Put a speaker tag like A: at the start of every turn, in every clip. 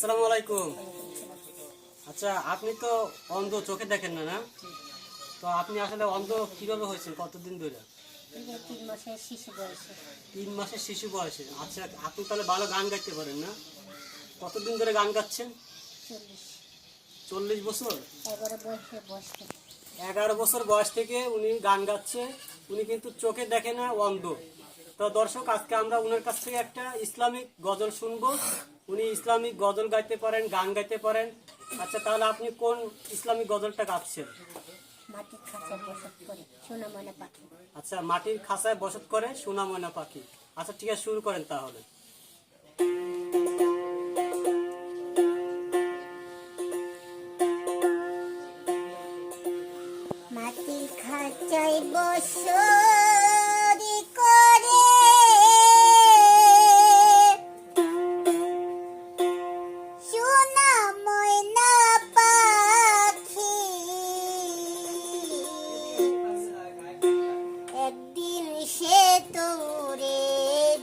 A: আসসালামু আলাইকুম। আচ্ছা আপনি তো অন্ধ চোখে দেখেন না না? তো আপনি আসলে অন্ধ কীভাবে হয়েছেন কতদিন ধরে?
B: তিন মাসের শিশু বয়সে।
A: তিন মাসের শিশু বয়সে। আচ্ছা আপনি তাহলে ভালো গান গাইতে পারেন না? কতদিন ধরে গান গাচ্ছেন?
B: চল্লিশ।
A: বছর?
B: এগারো
A: বছর বয়স থেকে উনি গান গাচ্ছে। উনি কিন্তু চোখে দেখে না অন্ধ। তো দর্শক আজকে আমরা উনার কাছ থেকে একটা ইসলামিক গজল শুনব। উনি ইসলামিক গজল গাইতে পারেন গান গাইতে পারেন। আচ্ছা তাহলে আপনি কোন ইসলামিক গজলটা গাচ্ছেন?
B: মাটির খাঁচায় বসত করে সোনা
A: আচ্ছা মাটির খাঁচায় বসত করে সোনা ময়না পাখি। আচ্ছা ঠিক আছে শুরু করেন তাহলে।
B: মাটির খাঁচায় বসরি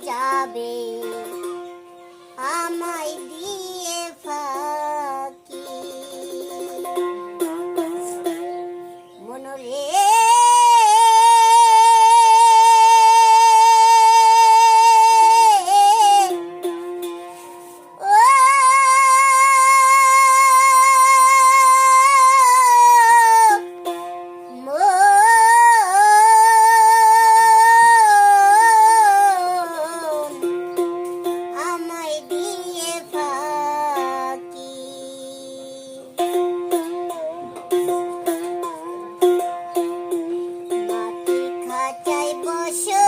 B: যাবে। আমায় should.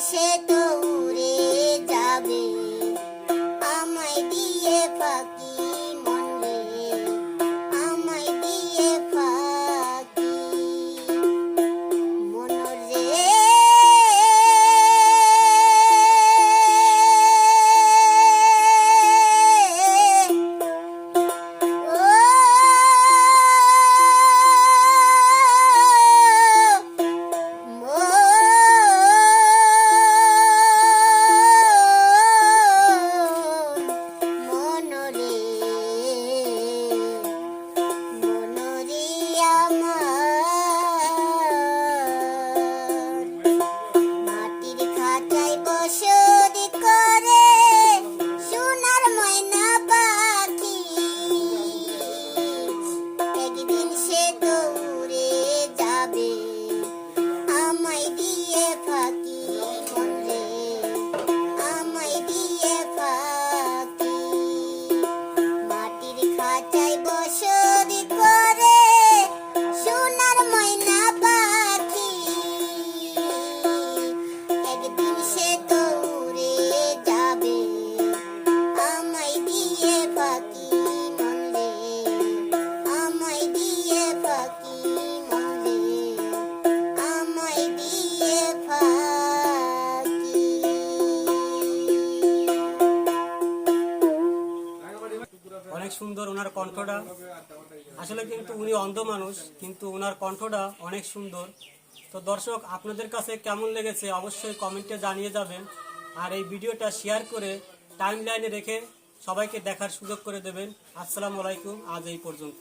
B: সে
A: কণ্ঠটা। আসলে কিন্তু উনি অন্ধ মানুষ, কিন্তু ওনার কণ্ঠটা অনেক সুন্দর। তো দর্শক, আপনাদের কাছে কেমন লেগেছে অবশ্যই কমেন্টে জানিয়ে যাবেন। আর এই ভিডিওটা শেয়ার করে টাইম লাইনে রেখে সবাইকে দেখার সুযোগ করে দেবেন। আসসালামু আলাইকুম, আজ এই পর্যন্ত।